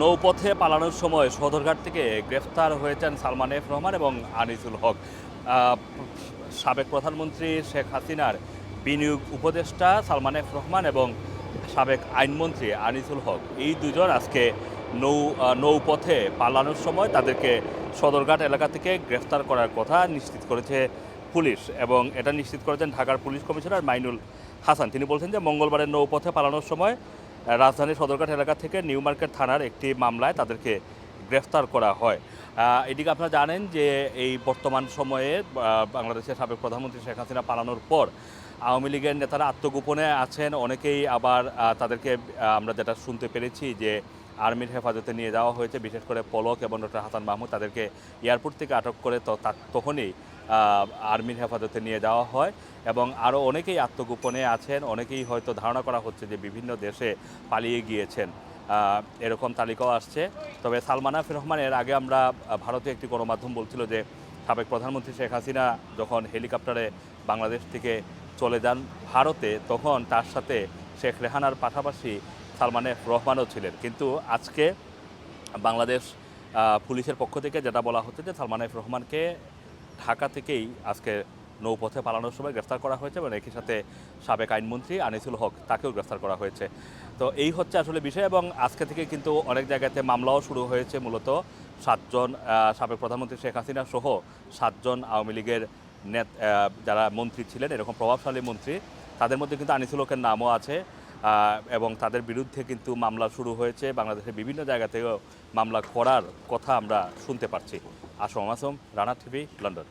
নৌপথে পালানোর সময় সদরঘাট থেকে গ্রেফতার হয়েছেন সালমান এফ রহমান এবং আনিসুল হক। সাবেক প্রধানমন্ত্রী শেখ হাসিনার বিনিয়োগ উপদেষ্টা সালমান এফ রহমান এবং সাবেক আইনমন্ত্রী আনিসুল হক এই দুজন আজকে নৌ নৌপথে পালানোর সময় তাদেরকে সদরঘাট এলাকা থেকে গ্রেফতার করার কথা নিশ্চিত করেছে পুলিশ এবং এটা নিশ্চিত করেছেন ঢাকার পুলিশ কমিশনার মাইনুল হাসান। তিনি বলছেন যে মঙ্গলবারের নৌপথে পালানোর সময় রাজধানীর সদরঘাট এলাকা থেকে নিউ মার্কেট থানার একটি মামলায় তাদেরকে গ্রেফতার করা হয়। এদিকে আপনারা জানেন যে এই বর্তমান সময়ে বাংলাদেশের সাবেক প্রধানমন্ত্রী শেখ হাসিনা পালানোর পর আওয়ামী লীগের নেতারা আত্মগোপনে আছেন। অনেকেই আবার তাদেরকে আমরা যেটা শুনতে পেরেছি যে আর্মির হেফাজতে নিয়ে যাওয়া হয়েছে, বিশেষ করে পলক এবং ডক্টর হাসান মাহমুদ তাদেরকে এয়ারপোর্ট থেকে আটক করে তো তখনই আর্মির হেফাজতে নিয়ে যাওয়া হয় এবং আরও অনেকেই আত্মগোপনে আছেন অনেকেই হয়তো ধারণা করা হচ্ছে যে বিভিন্ন দেশে পালিয়ে গিয়েছেন। এরকম তালিকাও আসছে। তবে সালমান আফির রহমানের আগে আমরা আহ, ভারতীয় একটি গণমাধ্যম বলছিল যে সাবেক প্রধানমন্ত্রী শেখ হাসিনা যখন হেলিকপ্টারে বাংলাদেশ থেকে চলে যান ভারতে তখন তার সাথে শেখ রেহানার পাশাপাশি সালমান এফ রহমানও ছিলেন। কিন্তু আজকে বাংলাদেশ পুলিশের পক্ষ থেকে যেটা বলা হচ্ছে যে সালমান এফ রহমানকে ঢাকা থেকেই আজকে নৌপথে পালানোর সময় গ্রেফতার করা হয়েছে এবং একই সাথে সাবেক আইনমন্ত্রী আনিসুল হক তাকেও গ্রেফতার করা হয়েছে। তো এই হচ্ছে আসলে বিষয় এবং আজকে থেকে কিন্তু অনেক জায়গাতে মামলাও শুরু হয়েছে মূলত। সাতজন সাবেক প্রধানমন্ত্রী শেখ হাসিনা সহ সাতজন আওয়ামী লীগের নেত যারা মন্ত্রী ছিলেন, এরকম প্রভাবশালী মন্ত্রী, তাদের মধ্যে কিন্তু আনিসুল হকের নামও আছে। এবং তাদের বিরুদ্ধে কিন্তু মামলা শুরু হয়েছে। বাংলাদেশের বিভিন্ন জায়গা থেকেও মামলা করার কথা আমরা শুনতে পারছি আসম আসম রানা টিভি, লন্ডন।